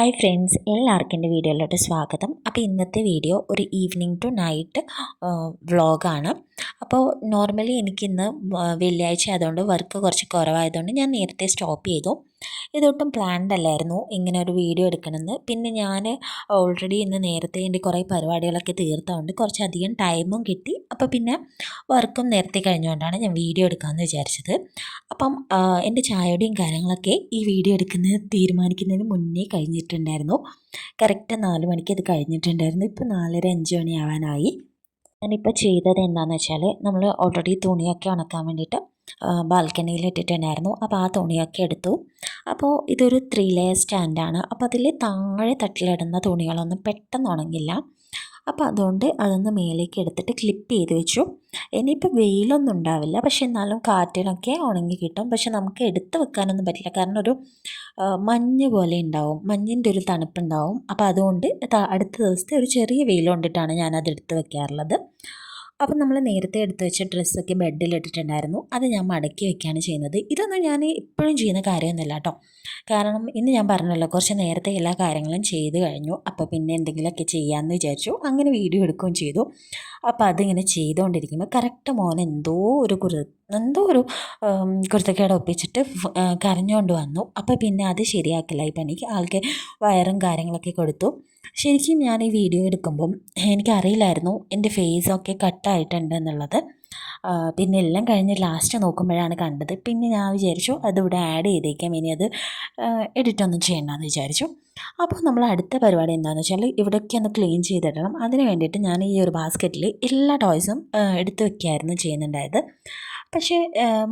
Hi friends എല്ലാവർക്കും എന്റെ വീഡിയോയിലോട്ട് സ്വാഗതം. അപ്പോൾ ഇന്നത്തെ വീഡിയോ ഒരു ഈവനിങ് ടു നൈറ്റ് വ്ളോഗാണ് അപ്പോൾ നോർമലി എനിക്കിന്ന് വെള്ളിയാഴ്ച ആയതുകൊണ്ട് വർക്ക് കുറച്ച് കുറവായതുകൊണ്ട് ഞാൻ നേരത്തെ സ്റ്റോപ്പ് ചെയ്തു. ഇതൊട്ടും പ്ലാൻഡ് അല്ലായിരുന്നു. ഇങ്ങനെ ഒരു വീഡിയോ എടുക്കണമെന്ന് പിന്നെ ഞാൻ ഓൾറെഡി ഇന്ന് നേരത്തെ എന്റെ കുറേ പരിപാടികളൊക്കെ തീർത്തതുകൊണ്ട് കുറച്ചധികം ടൈമും കിട്ടി. അപ്പോൾ പിന്നെ വർക്കും നേരത്തെ കഴിഞ്ഞുകൊണ്ടാണ് ഞാൻ വീഡിയോ എടുക്കാമെന്ന് വിചാരിച്ചത്. അപ്പം എന്റെ ചായയുടെയും കാര്യങ്ങളൊക്കെ ഈ വീഡിയോ എടുക്കുന്നത് തീരുമാനിക്കുന്നതിന് മുന്നേ കഴിഞ്ഞിട്ടുണ്ടായിരുന്നു. കറക്റ്റ് നാല് മണിക്ക് അത് കഴിഞ്ഞിട്ടുണ്ടായിരുന്നു. ഇപ്പോൾ നാലര അഞ്ച് മണിയാവാനായി. ഞാനിപ്പോൾ ചെയ്തത് എന്താണെന്ന് വെച്ചാൽ നമ്മൾ ഓൾറെഡി തുണിയൊക്കെ ഉണക്കാൻ വേണ്ടിയിട്ട് ബാൽക്കണിയിൽ ഇട്ടിട്ടുണ്ടായിരുന്നു അപ്പോൾ ആ തുണിയൊക്കെ എടുത്തു. അപ്പോൾ ഇതൊരു ത്രീ ലെയർ സ്റ്റാൻഡാണ് അപ്പോൾ അതിൽ താഴെ തട്ടിലിടുന്ന തുണികളൊന്നും പെട്ടെന്ന് ഉണങ്ങില്ല. അപ്പോൾ അതുകൊണ്ട് അതൊന്ന് മേലേക്ക് എടുത്തിട്ട് ക്ലിപ്പ് ചെയ്ത് വെച്ചു. ഇനിയിപ്പോൾ വെയിലൊന്നും ഉണ്ടാവില്ല. പക്ഷേ എന്നാലും കാറ്റിനൊക്കെ ഉണങ്ങി കിട്ടും. പക്ഷെ നമുക്ക് എടുത്ത് വെക്കാനൊന്നും പറ്റില്ല. കാരണം ഒരു മഞ്ഞ് പോലെ ഉണ്ടാവും. മഞ്ഞിന്റെ ഒരു തണുപ്പുണ്ടാവും. അപ്പോൾ അതുകൊണ്ട് അടുത്ത ദിവസത്തെ ഒരു ചെറിയ വെയിൽ കൊണ്ടിട്ടാണ് ഞാനത് എടുത്ത് വെക്കാറുള്ളത്. അപ്പം നമ്മൾ നേരത്തെ എടുത്ത് വെച്ച ഡ്രസ്സൊക്കെ ബെഡിലിട്ടിട്ടുണ്ടായിരുന്നു. അത് ഞാൻ മടക്കി വെക്കുകയാണ് ചെയ്യുന്നത്. ഇതൊന്നും ഞാൻ ഇപ്പോഴും ചെയ്യുന്ന കാര്യമൊന്നുമില്ല കേട്ടോ. കാരണം ഇന്ന് ഞാൻ പറഞ്ഞല്ലോ കുറച്ച് നേരത്തെ എല്ലാ കാര്യങ്ങളും ചെയ്ത് കഴിഞ്ഞു. അപ്പോൾ പിന്നെ എന്തെങ്കിലുമൊക്കെ ചെയ്യാമെന്ന് വിചാരിച്ചു. അങ്ങനെ വീഡിയോ എടുക്കുകയും ചെയ്തു. അപ്പോൾ അതിങ്ങനെ ചെയ്തുകൊണ്ടിരിക്കുമ്പോൾ കറക്റ്റ് മോൻ എന്തോ ഒരു കുറു എന്തോ ഒരു കുരുത്തക്കേട് ഒപ്പിച്ചിട്ട് കരഞ്ഞുകൊണ്ട് വന്നു. അപ്പോൾ പിന്നെ അത് ശരിയാക്കില്ല ഇപ്പം എനിക്ക് ആൾക്ക് വയറും കാര്യങ്ങളൊക്കെ കൊടുത്തു. ശരിക്കും ഞാൻ ഈ വീഡിയോ എടുക്കുമ്പം എനിക്കറിയില്ലായിരുന്നു എന്റെ ഫേസൊക്കെ കട്ടായിട്ടുണ്ട് എന്നുള്ളത് പിന്നെ എല്ലാം കഴിഞ്ഞ് ലാസ്റ്റ് നോക്കുമ്പോഴാണ് കണ്ടത്. പിന്നെ ഞാൻ വിചാരിച്ചു അതിവിടെ ആഡ് ചെയ്തേക്കാം. ഇനി അത് എഡിറ്റ് ഒന്നും ചെയ്യണ്ടെന്ന് വിചാരിച്ചു. അപ്പോൾ നമ്മൾ അടുത്ത പരിപാടി എന്താണെന്ന് വെച്ചാൽ ഇവിടെയൊക്കെ ഒന്ന് ക്ലീൻ ചെയ്തിടണം. അതിന് വേണ്ടിയിട്ട് ഞാൻ ഈ ഒരു ബാസ്ക്കറ്റിൽ എല്ലാ ടോയ്സും എടുത്ത് വെക്കുകയായിരുന്നു ചെയ്യുന്നുണ്ടായത്. പക്ഷേ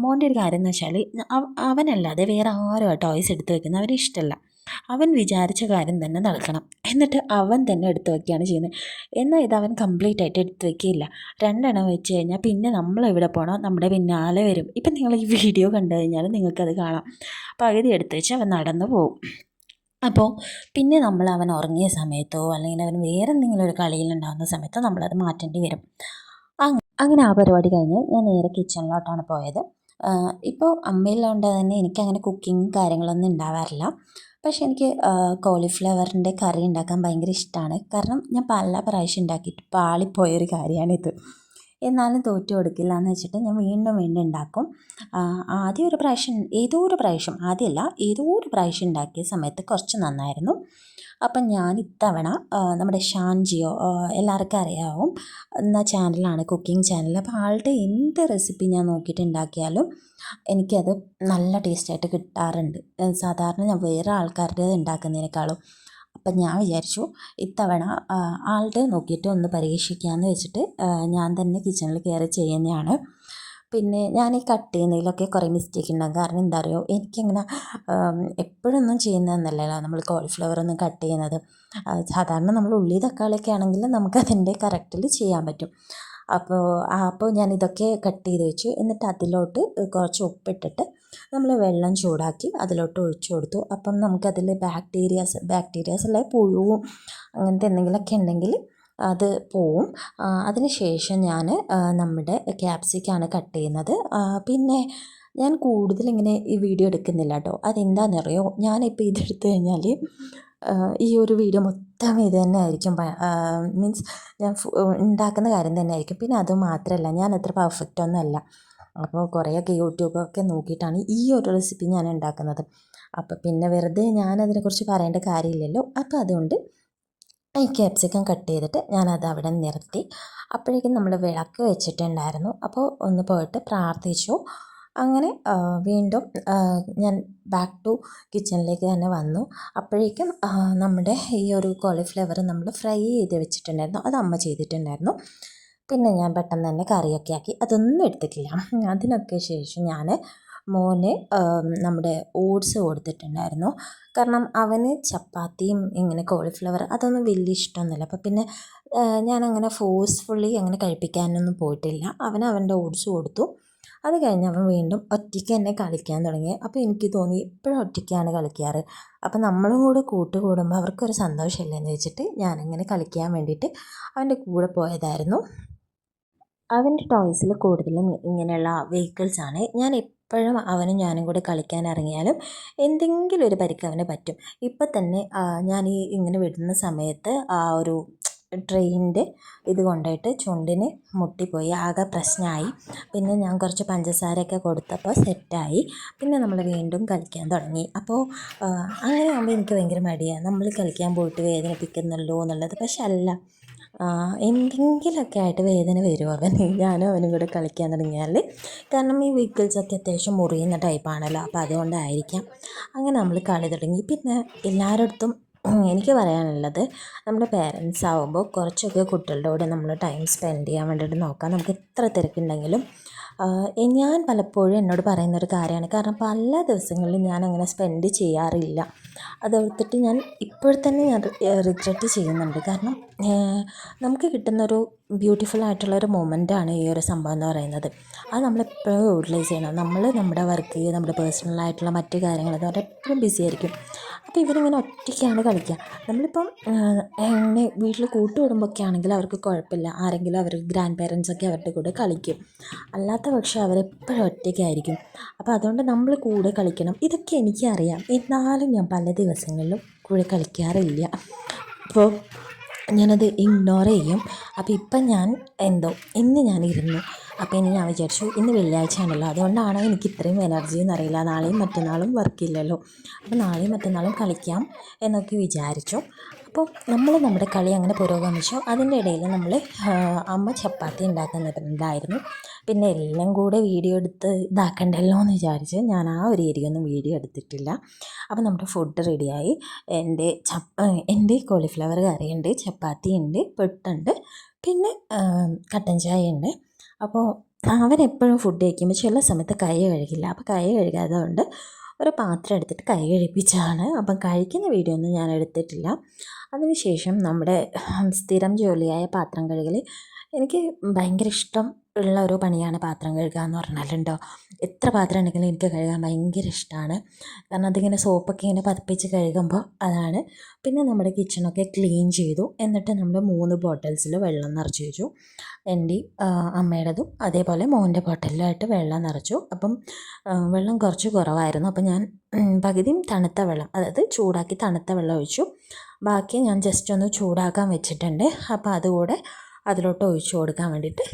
മോന്റെ ഒരു കാര്യം എന്ന് വെച്ചാൽ അവനല്ലാതെ വേറെ ആരും ടോയ്സ് എടുത്തു വെക്കുന്നത്? അവന് ഇഷ്ടമല്ല അവൻ വിചാരിച്ച കാര്യം തന്നെ നടക്കണം. എന്നിട്ട് അവൻ തന്നെ എടുത്തു വയ്ക്കുകയാണ് ചെയ്യുന്നത്. എന്നാൽ ഇത് അവൻ കംപ്ലീറ്റ് ആയിട്ട് എടുത്തു വയ്ക്കില്ല രണ്ടെണ്ണം വെച്ച് കഴിഞ്ഞാൽ പിന്നെ നമ്മൾ എവിടെ പോകണം? നമ്മുടെ പിന്നാലെ വരും. ഇപ്പം നിങ്ങൾ ഈ വീഡിയോ കണ്ടു കഴിഞ്ഞാൽ നിങ്ങൾക്കത് കാണാം. പകുതി എടുത്തു വെച്ച് അവൻ നടന്നു പോകും. അപ്പോൾ പിന്നെ നമ്മൾ അവൻ ഉറങ്ങിയ സമയത്തോ അല്ലെങ്കിൽ അവൻ വേറെ എന്തെങ്കിലും ഒരു കളിയിലുണ്ടാകുന്ന സമയത്തോ നമ്മളത് മാറ്റേണ്ടി വരും. അങ്ങനെ ആ പരിപാടി കഴിഞ്ഞ് ഞാൻ നേരെ കിച്ചണിലോട്ടാണ് പോയത്. ഇപ്പോൾ അമ്മയിലുണ്ട് തന്നെ എനിക്കങ്ങനെ കുക്കിങ് കാര്യങ്ങളൊന്നും ഉണ്ടാവാറില്ല പക്ഷെ എനിക്ക് കോളിഫ്ലവറിന്റെ കറി ഉണ്ടാക്കാൻ ഭയങ്കര ഇഷ്ടമാണ് കാരണം ഞാൻ പല പ്രാവശ്യം ഉണ്ടാക്കിയിട്ട് പാളിപ്പോയൊരു കാര്യമാണിത് എന്നാലും തോറ്റു കൊടുക്കില്ല എന്ന് വെച്ചിട്ട് ഞാൻ വീണ്ടും വീണ്ടും ഉണ്ടാക്കും. ആദ്യം ഒരു പ്രാവശ്യം ഏതോ ഒരു പ്രാവശ്യം ആദ്യമല്ല ഏതോ ഒരു പ്രാവശ്യം ഉണ്ടാക്കിയ സമയത്ത് കുറച്ച് നന്നായിരുന്നു. അപ്പം ഞാൻ ഇത്തവണ നമ്മുടെ ഷാൻജിയോ എല്ലാവർക്കും അറിയാവും എന്ന ചാനലാണ് കുക്കിംഗ് ചാനൽ. അപ്പോൾ ആളുടെ എന്ത് റെസിപ്പി ഞാൻ നോക്കിയിട്ട് ഉണ്ടാക്കിയാലും എനിക്കത് നല്ല ടേസ്റ്റായിട്ട് കിട്ടാറുണ്ട്. സാധാരണ ഞാൻ വേറെ ആൾക്കാരുടെ ഉണ്ടാക്കുന്നതിനേക്കാളും. അപ്പം ഞാൻ വിചാരിച്ചു ഇത്തവണ ആളുടെ നോക്കിയിട്ട് ഒന്ന് പരീക്ഷിക്കാമെന്ന് വെച്ചിട്ട് ഞാൻ തന്നെ കിച്ചണിൽ കയറി ചെയ്യുന്നതാണ്. പിന്നെ ഞാൻ ഈ കട്ട് ചെയ്യുന്നതിലൊക്കെ കുറേ മിസ്റ്റേക്ക് ഉണ്ടാകും. കാരണം എന്താ പറയുക എനിക്കങ്ങനെ എപ്പോഴൊന്നും ചെയ്യുന്നതെന്നല്ലല്ലോ നമ്മൾ കോളിഫ്ലവർ ഒന്നും കട്ട് ചെയ്യുന്നത്. സാധാരണ നമ്മൾ ഉള്ളി തക്കാളിയൊക്കെ ആണെങ്കിൽ നമുക്കതിന്റെ കറക്റ്റിൽ ചെയ്യാൻ പറ്റും. അപ്പോൾ അപ്പോൾ ഞാൻ ഇതൊക്കെ കട്ട് ചെയ്ത് വെച്ചു. എന്നിട്ട് അതിലോട്ട് കുറച്ച് ഉപ്പിട്ടിട്ട് നമ്മൾ വെള്ളം ചൂടാക്കി അതിലോട്ട് ഒഴിച്ചു കൊടുത്തു. അപ്പം നമുക്കതിൽ ബാക്ടീരിയാസ് ബാക്ടീരിയാസ് അല്ലെ പുഴുവും അങ്ങനത്തെ എന്തെങ്കിലുമൊക്കെ ഉണ്ടെങ്കിൽ അത് പോവും. അതിനുശേഷം ഞാൻ നമ്മുടെ ക്യാപ്സിക്കാണ് കട്ട് ചെയ്യുന്നത്. പിന്നെ ഞാൻ കൂടുതലിങ്ങനെ ഈ വീഡിയോ എടുക്കുന്നില്ല കേട്ടോ. അതെന്താണെന്നറിയോ ഞാനിപ്പോൾ ഇതെടുത്തു കഴിഞ്ഞാൽ ഈ ഒരു വീഡിയോ മൊത്തം ഇത് തന്നെ ആയിരിക്കും മീൻസ് ഞാൻ ഉണ്ടാക്കുന്ന കാര്യം തന്നെ ആയിരിക്കും പിന്നെ അത് മാത്രമല്ല ഞാൻ അത്ര പെർഫെക്റ്റ് ഒന്നുമല്ല അപ്പോൾ കുറേയൊക്കെ യൂട്യൂബൊക്കെ നോക്കിയിട്ടാണ് ഈ ഒരു റെസിപ്പി ഞാൻ ഉണ്ടാക്കുന്നത്. അപ്പോൾ പിന്നെ വെറുതെ ഞാനതിനെക്കുറിച്ച് പറയേണ്ട കാര്യമില്ലല്ലോ. അപ്പോൾ അതുകൊണ്ട് ഈ ക്യാപ്സിക്കം കട്ട് ചെയ്തിട്ട് ഞാനത് അവിടെ നിർത്തി. അപ്പോഴേക്കും നമ്മൾ വിളക്ക് വെച്ചിട്ടുണ്ടായിരുന്നു. അപ്പോൾ ഒന്ന് പോയിട്ട് പ്രാർത്ഥിച്ചു. അങ്ങനെ വീണ്ടും ഞാൻ ബാക്ക് ടു കിച്ചണിലേക്ക് തന്നെ വന്നു. അപ്പോഴേക്കും നമ്മുടെ ഈ ഒരു കോളിഫ്ലവർ നമ്മൾ ഫ്രൈ ചെയ്ത് വെച്ചിട്ടുണ്ടായിരുന്നു. അത് അമ്മ ചെയ്തിട്ടുണ്ടായിരുന്നു. പിന്നെ ഞാൻ പെട്ടെന്ന് തന്നെ കറിയൊക്കെ ആക്കി. അതൊന്നും എടുത്തിട്ടില്ല. അതിനൊക്കെ ശേഷം ഞാൻ മോന് നമ്മുടെ ഓട്സ് കൊടുത്തിട്ടുണ്ടായിരുന്നു. കാരണം അവന് ചപ്പാത്തിയും ഇങ്ങനെ കോളിഫ്ലവർ അതൊന്നും വലിയ ഇഷ്ടമൊന്നുമില്ല. അപ്പോൾ പിന്നെ ഞാനങ്ങനെ ഫോഴ്സ്ഫുള്ളി അങ്ങനെ കഴിപ്പിക്കാനൊന്നും പോയിട്ടില്ല. അവൻ അവന്റെ ഓട്സ് കൊടുത്തു. അത് കഴിഞ്ഞ് അവൻ വീണ്ടും ഒറ്റയ്ക്ക് തന്നെ കളിക്കാൻ തുടങ്ങി. അപ്പോൾ എനിക്ക് തോന്നി ഇപ്പോഴും ഒറ്റയ്ക്കാണ് കളിക്കാറ്. അപ്പോൾ നമ്മളും കൂടെ കൂട്ട് കൂടുമ്പോൾ അവർക്കൊരു സന്തോഷമില്ലെന്ന് വെച്ചിട്ട് ഞാനങ്ങനെ കളിക്കാൻ വേണ്ടിയിട്ട് അവന്റെ കൂടെ പോയതായിരുന്നു. അവന്റെ ടോയ്സിൽ കൂടുതലും ഇങ്ങനെയുള്ള വെഹിക്കിൾസാണ് ഞാൻ എപ്പോഴും അവനും ഞാനും കൂടെ കളിക്കാൻ ഇറങ്ങിയാലും എന്തെങ്കിലും ഒരു പരിക്ക് അവന് പറ്റും. ഇപ്പം തന്നെ ഞാൻ ഈ ഇങ്ങനെ വിടുന്ന സമയത്ത് ആ ഒരു ട്രെയിനിന്റെ ഇത് കൊണ്ടായിട്ട് ചുണ്ടിന് മുട്ടിപ്പോയി ആകെ പ്രശ്നമായി. പിന്നെ ഞാൻ കുറച്ച് പഞ്ചസാരയൊക്കെ കൊടുത്തപ്പോൾ സെറ്റായി. പിന്നെ നമ്മൾ വീണ്ടും കളിക്കാൻ തുടങ്ങി. അപ്പോൾ അങ്ങനെ ആകുമ്പോൾ എനിക്ക് ഭയങ്കര മടിയാണ്. നമ്മൾ കളിക്കാൻ പോയിട്ട് വേദനിപ്പിക്കുന്നല്ലോ എന്നുള്ളത്. പക്ഷെ അല്ല എന്തെങ്കിലുമൊക്കെ ആയിട്ട് വേദന വരും അവന് ഞാനും അവനും കൂടെ കളിക്കാൻ തുടങ്ങിയാൽ. കാരണം ഈ വെഹിക്കിൾസൊക്കെ അത്യാവശ്യം മുറിയുന്ന ടൈപ്പാണല്ലോ. അപ്പോൾ അതുകൊണ്ടായിരിക്കാം. അങ്ങനെ നമ്മൾ കളി തുടങ്ങി. പിന്നെ എല്ലാവരുടെ എനിക്ക് പറയാനുള്ളത് നമ്മുടെ പേരൻസ് ആവുമ്പോൾ കുറച്ചൊക്കെ കുട്ടികളുടെ കൂടെ നമ്മൾ ടൈം സ്പെൻഡ് ചെയ്യാൻ വേണ്ടിയിട്ട് നോക്കാം. നമുക്ക് എത്ര തിരക്കുണ്ടെങ്കിലും ഞാൻ പലപ്പോഴും എന്നോട് പറയുന്നൊരു കാര്യമാണ്. കാരണം പല ദിവസങ്ങളിലും ഞാൻ അങ്ങനെ സ്പെൻഡ് ചെയ്യാറില്ല. അതോർത്തിട്ട് ഞാൻ ഇപ്പോൾ തന്നെ ഞാൻ റിഗ്രറ്റ് ചെയ്യുന്നുണ്ട്. കാരണം നമുക്ക് കിട്ടുന്നൊരു ബ്യൂട്ടിഫുൾ ആയിട്ടുള്ള ഒരു മൊമെന്റാണ് ഈ ഒരു സംഭവം എന്ന് പറയുന്നത്. അത് നമ്മളെപ്പോഴും യൂട്ടിലൈസ് ചെയ്യണം. നമ്മൾ നമ്മുടെ വർക്ക് നമ്മുടെ പേഴ്സണൽ ആയിട്ടുള്ള മറ്റു കാര്യങ്ങൾ എന്ന് പറഞ്ഞാൽ എപ്പോഴും ബിസി ആയിരിക്കും. അപ്പോൾ ഇവരിങ്ങനെ ഒറ്റയ്ക്കാണ് കളിക്കുക നമ്മളിപ്പം എങ്ങനെ വീട്ടിൽ കൂട്ടുകുടുംബമൊക്കെ ആണെങ്കിൽ അവർക്ക് കുഴപ്പമില്ല. ആരെങ്കിലും അവർ ഗ്രാൻഡ് പേരൻസൊക്കെ അവരുടെ കൂടെ കളിക്കും. അല്ലാത്ത പക്ഷേ അവരെപ്പോഴും ഒറ്റയ്ക്കായിരിക്കും. അപ്പോൾ അതുകൊണ്ട് നമ്മൾ കൂടെ കളിക്കണം. ഇതൊക്കെ എനിക്കറിയാം. എന്നാലും ഞാൻ പല ദിവസങ്ങളിലും കൂടെ കളിക്കാറില്ല. അപ്പോൾ ഞാനത് ഇഗ്നോർ ചെയ്യും. അപ്പോൾ ഇപ്പം ഞാൻ എന്തോ ഇന്ന് ഞാൻ ഇരുന്നു അപ്പോൾ ഇനി ഞാൻ വിചാരിച്ചു ഇന്ന് വെള്ളിയാഴ്ച ആണല്ലോ അതുകൊണ്ടാണ് എനിക്ക് ഇത്രയും എനർജി എന്നറിയില്ല നാളെയും മറ്റന്നാളും വർക്കില്ലല്ലോ അപ്പോൾ നാളെയും മറ്റന്നാളും കളിക്കാം എന്നൊക്കെ വിചാരിച്ചു. അപ്പോൾ നമ്മൾ നമ്മുടെ കളി അങ്ങനെ പുരോഗമിച്ചു അതിന്റെ ഇടയിൽ നമ്മൾ അമ്മ ചപ്പാത്തി ഉണ്ടാക്കുന്നുണ്ടായിരുന്നു പിന്നെ എല്ലാം കൂടെ വീഡിയോ എടുത്ത് ഇതാക്കണ്ടല്ലോ എന്ന് വിചാരിച്ച് ഞാൻ ആ ഒരു ഏരിയ ഒന്നും വീഡിയോ എടുത്തിട്ടില്ല. അപ്പോൾ നമ്മുടെ ഫുഡ് റെഡിയായി എന്റെ ചപ്പ എന്റെ കോളിഫ്ലവർ കറിയുണ്ട് ചപ്പാത്തി ഉണ്ട് പെട്ടുണ്ട് പിന്നെ കട്ടൻ ചായ ഉണ്ട്. അപ്പോൾ അവരെപ്പോഴും ഫുഡ് കഴിക്കുമ്പോൾ ചില സമയത്ത് കൈ കഴുകില്ല. അപ്പോൾ കൈ കഴുകാതെ കൊണ്ട് ഒരു പാത്രം എടുത്തിട്ട് കൈ കഴിപ്പിച്ചാണ് അപ്പം കഴിക്കുന്ന വീഡിയോ ഒന്നും ഞാൻ എടുത്തിട്ടില്ല. അതിനുശേഷം നമ്മുടെ സ്ഥിരം ജോലിയായ പാത്രം കഴുകൽ എനിക്ക് ഭയങ്കര ഇഷ്ടം ഉള്ള ഒരു പണിയാണ് പാത്രം കഴുകുക എന്ന് പറഞ്ഞാലുണ്ടോ എത്ര പാത്രം ഉണ്ടെങ്കിലും എനിക്ക് കഴുകാൻ ഭയങ്കര ഇഷ്ടമാണ് കാരണം അതിങ്ങനെ സോപ്പൊക്കെ ഇങ്ങനെ പതിപ്പിച്ച് കഴുകുമ്പോൾ അതാണ്. പിന്നെ നമ്മുടെ കിച്ചണൊക്കെ ക്ലീൻ ചെയ്തു. എന്നിട്ട് നമ്മൾ മൂന്ന് ബോട്ടിൽസിൽ വെള്ളം നിറച്ച് വെച്ചു. എന്റെ അമ്മയുടേതും അതേപോലെ മോന്റെ ബോട്ടിലായിട്ട് വെള്ളം നിറച്ചു. അപ്പം വെള്ളം കുറച്ച് കുറവായിരുന്നു. അപ്പം ഞാൻ പകുതിയും തണുത്ത വെള്ളം അതായത് ചൂടാക്കി തണുത്ത വെള്ളം ഒഴിച്ചു. ബാക്കി ഞാൻ ജസ്റ്റ് ഒന്ന് ചൂടാക്കാൻ വെച്ചിട്ടുണ്ട്. അപ്പോൾ അതുകൂടെ അതിലോട്ട് ഒഴിച്ചു കൊടുക്കാൻ വേണ്ടിയിട്ട്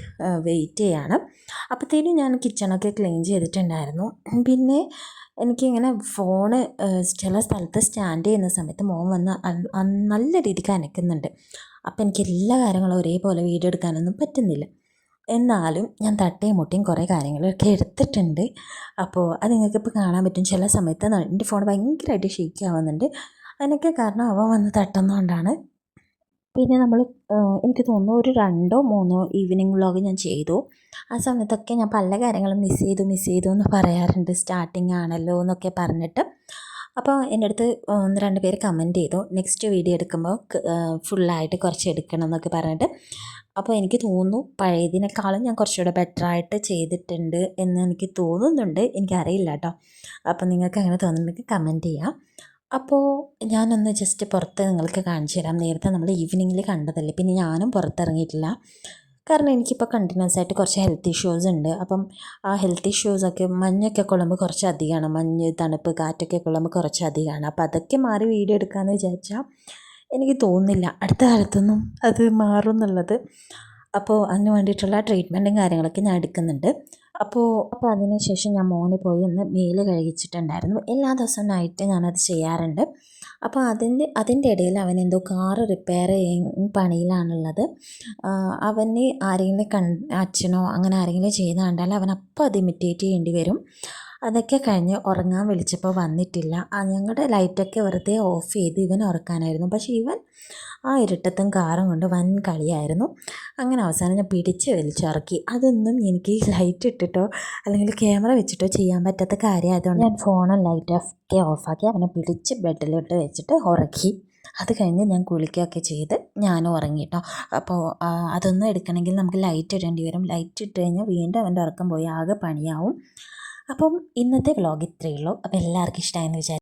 വെയിറ്റ് ചെയ്യുകയാണ് അപ്പോഴത്തേനും ഞാൻ കിച്ചണൊക്കെ ക്ലീൻ ചെയ്തിട്ടുണ്ടായിരുന്നു. പിന്നെ എനിക്കിങ്ങനെ ഫോണ് ചില സ്ഥലത്ത് സ്റ്റാൻഡ് ചെയ്യുന്ന സമയത്ത് മോൻ വന്ന് നല്ല രീതിക്ക് അനക്കുന്നുണ്ട്. അപ്പോൾ എനിക്ക് എല്ലാ കാര്യങ്ങളും ഒരേപോലെ വീഡിയോ എടുക്കാനൊന്നും പറ്റുന്നില്ല. എന്നാലും ഞാൻ തട്ടയും മുട്ടയും കുറേ കാര്യങ്ങളൊക്കെ എടുത്തിട്ടുണ്ട്. അപ്പോൾ അത് നിങ്ങൾക്ക് നിങ്ങൾക്കിപ്പോൾ കാണാൻ പറ്റും. ചില സമയത്ത് എന്റെ ഫോൺ ഭയങ്കരമായിട്ട് ഷേക്ക് ആവുന്നുണ്ട്. അതിനൊക്കെ കാരണം അവൻ വന്ന് തട്ടുന്നതുകൊണ്ടാണ് പിന്നെ നമ്മൾ എനിക്ക് തോന്നുന്നു ഒരു രണ്ടോ മൂന്നോ ഈവനിങ് വ്ളോഗ് ഞാൻ ചെയ്തു. ആ സമയത്തൊക്കെ ഞാൻ പല കാര്യങ്ങളും മിസ് ചെയ്തു മിസ് ചെയ്തു എന്ന് പറയാറുണ്ട്. സ്റ്റാർട്ടിങ് ആണല്ലോ എന്നൊക്കെ പറഞ്ഞിട്ട്. അപ്പോൾ എന്റെ അടുത്ത് ഒന്ന് രണ്ട് പേര് കമന്റ് ചെയ്തു. നെക്സ്റ്റ് വീഡിയോ എടുക്കുമ്പോൾ ഫുള്ളായിട്ട് കുറച്ച് എടുക്കണം എന്നൊക്കെ പറഞ്ഞിട്ട്. അപ്പോൾ എനിക്ക് തോന്നുന്നു പഴയതിനേക്കാളും ഞാൻ കുറച്ചുകൂടെ ബെറ്ററായിട്ട് ചെയ്തിട്ടുണ്ട് എന്ന് എനിക്ക് തോന്നുന്നുണ്ട്. എനിക്കറിയില്ല കേട്ടോ. അപ്പോൾ നിങ്ങൾക്ക് അങ്ങനെ തോന്നുന്നുണ്ടെങ്കിൽ കമന്റ് ചെയ്യാം. അപ്പോൾ ഞാനൊന്ന് ജസ്റ്റ് പുറത്ത് നിങ്ങൾക്ക് കാണിച്ചു തരാം. നേരത്തെ നമ്മൾ ഈവനിങ്ങിൽ കണ്ടതല്ലേ? പിന്നെ ഞാനും പുറത്തിറങ്ങിയിട്ടില്ല. കാരണം എനിക്കിപ്പോൾ കണ്ടിന്യൂസ് ആയിട്ട് കുറച്ച് ഹെൽത്ത് ഇഷ്യൂസ് ഉണ്ട്. അപ്പം ആ ഹെൽത്ത് ഇഷ്യൂസൊക്കെ മഞ്ഞൊക്കെ കൊള്ളുമ്പോൾ കുറച്ച് അധികമാണ്. മഞ്ഞ് തണുപ്പ് കാറ്റൊക്കെ കൊള്ളുമ്പോൾ കുറച്ച് അധികമാണ്. അപ്പോൾ അതൊക്കെ മാറി വീഡിയോ എടുക്കാമെന്ന് വിചാരിച്ചാൽ എനിക്ക് തോന്നുന്നില്ല. അടുത്ത കാലത്തൊന്നും അത് മാറും എന്നുള്ളത്. അപ്പോൾ അതിന് വേണ്ടിയിട്ടുള്ള ട്രീറ്റ്മെന്റും കാര്യങ്ങളൊക്കെ ഞാൻ എടുക്കുന്നുണ്ട്. അപ്പോൾ അപ്പോൾ അതിനുശേഷം ഞാൻ മോനെ പോയി ഒന്ന് മേൽ കഴുകിച്ചിട്ടുണ്ടായിരുന്നു എല്ലാ ദിവസവും നൈറ്റ് ഞാനത് ചെയ്യാറുണ്ട്. അപ്പോൾ അതിന്റെ അതിന്റെ ഇടയിൽ അവൻ എന്തോ കാറ് റിപ്പയർ ചെയ്യുന്ന പണിയിലാണുള്ളത്. അവന് ആരെങ്കിലും കൺ അച്ഛനോ അങ്ങനെ ആരെങ്കിലും ചെയ്യുന്ന കണ്ടാൽ അവൻ അപ്പോൾ അത് ഇമിറ്റേറ്റ് ചെയ്യേണ്ടി വരും. അതൊക്കെ കഴിഞ്ഞ് ഉറങ്ങാൻ വിളിച്ചപ്പോൾ വന്നിട്ടില്ല. ഞങ്ങളുടെ ലൈറ്റൊക്കെ വെറുതെ ഓഫ് ചെയ്ത് ഇവൻ ഉറക്കാനായിരുന്നു. പക്ഷേ ഇവൻ ആ ഇരുട്ടത്തും കാറും കൊണ്ട് വൻ കളിയായിരുന്നു. അങ്ങനെ അവസാനം ഞാൻ പിടിച്ച് വലിച്ചിറക്കി. അതൊന്നും എനിക്ക് ലൈറ്റ് ഇട്ടിട്ടോ അല്ലെങ്കിൽ ക്യാമറ വെച്ചിട്ടോ ചെയ്യാൻ പറ്റാത്ത കാര്യമായതുകൊണ്ട് ഞാൻ ഫോണും ലൈറ്റ് ഒക്കെ ഓഫാക്കി അവനെ പിടിച്ച് ബെഡിലിട്ട് വെച്ചിട്ട് ഉറക്കി. അത് കഴിഞ്ഞ് ഞാൻ കുളിക്കുകയൊക്കെ ചെയ്ത് ഞാനും ഉറങ്ങിട്ടോ. അപ്പോൾ അതൊന്നും എടുക്കണമെങ്കിൽ നമുക്ക് ലൈറ്റ് ഇടേണ്ടി വരും. ലൈറ്റ് ഇട്ട് കഴിഞ്ഞാൽ വീണ്ടും അവന്റെ ഉറക്കം പോയി. ആകെ പണിയാവും. അപ്പം ഇന്നത്തെ വ്ലോഗ് ഇത്രയേ ഉള്ളൂ. അപ്പോൾ എല്ലാവർക്കും ഇഷ്ടമായെന്ന് വിചാരിക്കും